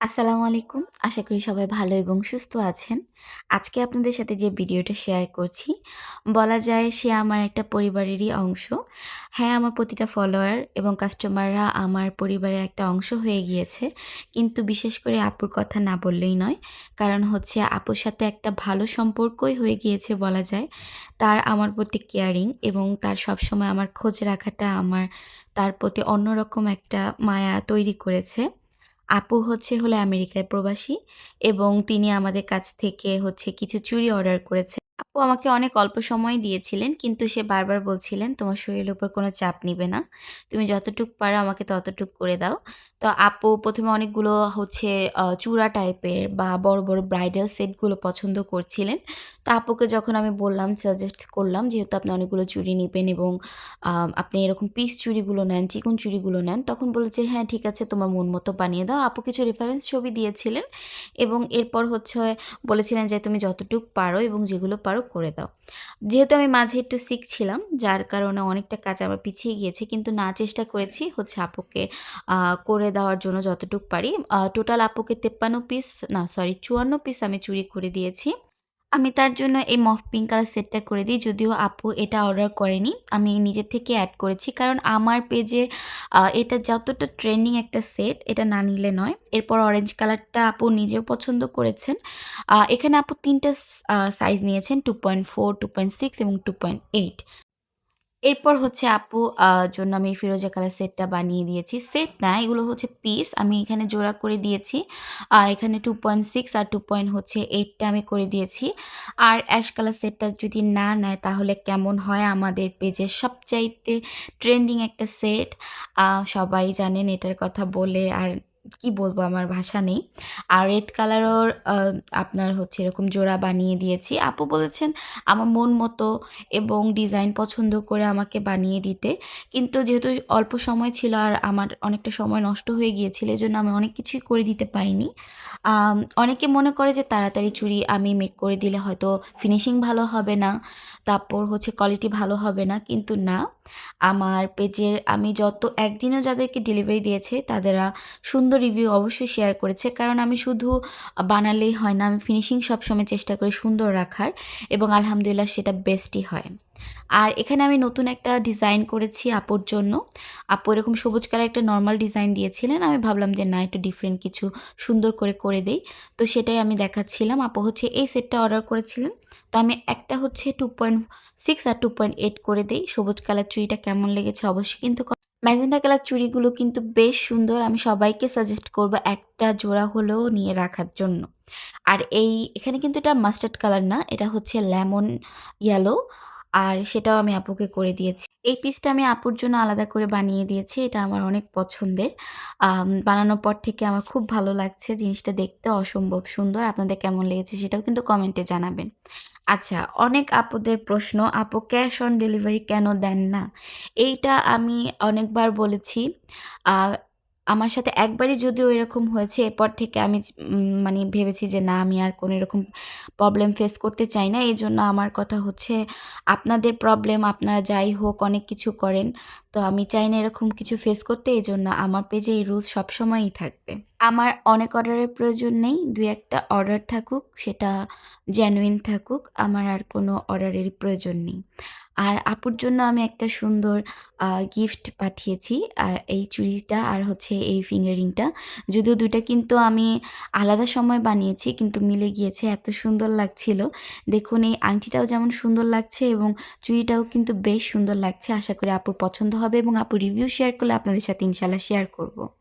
আসসালামু আলাইকুম। আশা করি সবাই ভালো এবং সুস্থ আছেন। আজকে আপনাদের সাথে যে ভিডিওটা শেয়ার করছি, বলা যায় সে আমার একটা পরিবারেরই অংশ। হ্যাঁ আমার প্রতিটা ফলোয়ার এবং কাস্টমাররা আমার পরিবারের একটা অংশ হয়ে গিয়েছে। কিন্তু বিশেষ করে আপুর কথা না বললেই নয়, কারণ হচ্ছে আপুর সাথে একটা ভালো সম্পর্কই হয়ে গিয়েছে বলা যায়। তার আমার প্রতি কেয়ারিং এবং তার সবসময় আমার খোঁজ রাখাটা আমার, তার প্রতি অন্যরকম একটা মায়া তৈরি করেছে। আপু হচ্ছে হলো আমেরিকায় প্রবাসী এবং তিনি আমাদের কাছ থেকে হচ্ছে কিছু চুরি অর্ডার করেছে আমাকে অনেক অল্প সময় দিয়েছিলেন, কিন্তু সে বারবার বলছিলেন, তোমার শরীরের উপর কোনো চাপ নিবে না। তুমি যতটুক পারো আমাকে ততটুক করে দাও। তো আপু প্রথমে অনেকগুলো হচ্ছে চূড়া টাইপের বা বড় বড় ব্রাইডাল সেটগুলো পছন্দ করছিলেন। তো আপুকে যখন আমি বললাম, সাজেস্ট করলাম, যেহেতু আপনি অনেকগুলো চুড়ি নেবেন এবং আপনি এরকম পিস চুড়িগুলো নেন, চিকন চুড়িগুলো নেন, তখন বলেছে হ্যাঁ ঠিক আছে, তোমার মন মতো বানিয়ে দাও। আপু কিছু রেফারেন্স ছবি দিয়েছিলেন এবং এরপর হচ্ছে বলেছিলেন যে, তুমি যতটুকু পারো এবং যেগুলো পারো করে দাও। যেহেতু আমি মাঝে একটু শিখছিলাম যার কারণে অনেকটা কাজ আমার পিছিয়ে গিয়েছে, কিন্তু না চেষ্টা করেছি হচ্ছে আপুকে করে দেওয়ার জন্য যতটুকু পারি। টোটাল আপুকে তেপ্পান্ন পিস না সরি চুয়ান্ন পিস আমি চুরি করে দিয়েছি। আমি তার জন্য এই মফ পিঙ্ক কালার সেটটা করে দিই, যদিও আপু এটা অর্ডার করেনি। আমি নিজের থেকে অ্যাড করেছি, কারণ আমার পেজে এটা যতটা ট্রেন্ডিং একটা সেট এটা না নিলে নয়। এরপর অরেঞ্জ কালারটা আপু নিজেও পছন্দ করেছেন। এখানে আপু তিনটা সাইজ নিয়েছেন two point four two point six এবং টু পয়েন্ট এইট এরপর হচ্ছে আপু জন্য আমি ফিরোজা কালার সেটটা বানিয়ে দিয়েছি। সেট না, এগুলো হচ্ছে পিস আমি এখানে জোড়া করে দিয়েছি। এখানে টু পয়েন্ট সিক্স আর টু পয়েন্ট হচ্ছে এইটটা আমি করে দিয়েছি। আর অ্যাশ কালার সেটটা যদি না নেয়, তাহলে কেমন হয় আমাদের পেজের সবচাইতে ট্রেন্ডিং একটা সেট? সবাই জানেন এটার কথা বলে, আর কি বলব আমার ভাষা নেই। আর রেড কালারও আপনার হচ্ছে এরকম জোড়া বানিয়ে দিয়েছি। আপু বলেছেন আমার মন মতো এবং ডিজাইন পছন্দ করে আমাকে বানিয়ে দিতে। কিন্তু যেহেতু অল্প সময় ছিল আর আমার অনেকটা সময় নষ্ট হয়ে গিয়েছিল, এজন্য আমি অনেক কিছুই করে দিতে পারিনি। অনেকে মনে করে যে তাড়াতাড়ি চুড়ি আমি মেক করে দিলে হয়তো ফিনিশিং ভালো হবে না, তারপর হচ্ছে কোয়ালিটি ভালো হবে না। কিন্তু না, আমার পেজের আমি যত, একদিনও যাদেরকে ডেলিভারি দিয়েছে, তাদেরা সুন্দর রিভিউ অবশ্যই শেয়ার করেছে। কারণ আমি শুধু বানালেই হয় না, আমি ফিনিশিং সবসময় চেষ্টা করি সুন্দর রাখার এবং আলহামদুলিল্লাহ সেটা বেস্টই হয়। আর এখানে আমি নতুন একটা ডিজাইন করেছি আপুর জন্য। আপু এরকম সবুজ কালার একটা নর্মাল ডিজাইন দিয়েছিলেন, আমি ভাবলাম যে না, একটু ডিফারেন্ট কিছু সুন্দর করে করে দেই। তো সেটাই আমি দেখাচ্ছিলাম। আপু হচ্ছে এই সেটটা অর্ডার করেছিলেন। তো আমি একটা হচ্ছে টু পয়েন্ট সিক্স আর টু পয়েন্ট এইট করে দিই। সবুজ কালার চুড়িটা কেমন লেগেছে অবশ্যই কিন্তু ম্যাজেন্টা কালার চুড়িগুলো কিন্তু বেশ সুন্দর। আমি সবাইকে সাজেস্ট করব একটা জোড়া হলেও নিয়ে রাখার জন্য। আর এই, এখানে কিন্তু এটা মাস্টার্ড কালার না, এটা হচ্ছে লেমন ইয়েলো আর সেটাও আমি আপুকে করে দিয়েছি। এই পিসটা আমি আপুর জন্য আলাদা করে বানিয়ে দিয়েছি, এটা আমার অনেক পছন্দের। বানানোর পর থেকে আমার খুব ভালো লাগছে জিনিসটা দেখতে, অসম্ভব সুন্দর। আপনাদের কেমন লেগেছে সেটাও কিন্তু কমেন্টে জানাবেন। আচ্ছা অনেক আপুদের প্রশ্ন, আপু, ক্যাশ অন ডেলিভারি কেন দেন না? এইটা আমি অনেকবার বলেছি। আমার সাথে একবারই যদিও এরকম হয়েছে, এরপর থেকে আমি মানে ভেবেছি যে না, আমি আর কোনো এরকম প্রবলেম ফেস করতে চাই না। এই জন্য আমার কথা হচ্ছে, আপনাদের প্রবলেম আপনারা যাই হোক, অনেক কিছু করেন। তো আমি চাই না এরকম কিছু ফেস করতে, এই জন্য আমার পেজে এই রুলস সবসময়ই থাকবে। আমার অনেক অর্ডারের প্রয়োজন নেই, দুই একটা অর্ডার থাকুক, সেটা জেনুইন থাকুক, আমার আর কোনো অর্ডারের প্রয়োজন নেই। আর আপুর জন্য আমি একটা সুন্দর গিফট পাঠিয়েছি এই চুড়িটা আর হচ্ছে এই ফিঙ্গারিংটা যদিও দুইটা কিন্তু আমি আলাদা সময় বানিয়েছি, কিন্তু মিলে গিয়েছে, এত সুন্দর লাগছিল। দেখুন, এই আংটিটাও যেমন সুন্দর লাগছে এবং চুড়িটাও কিন্তু বেশ সুন্দর লাগছে। আশা করি আপুর পছন্দ হবে এবং আপু রিভিউ শেয়ার করলে আপনাদের সাথে ইনশাল্লাহ শেয়ার করব।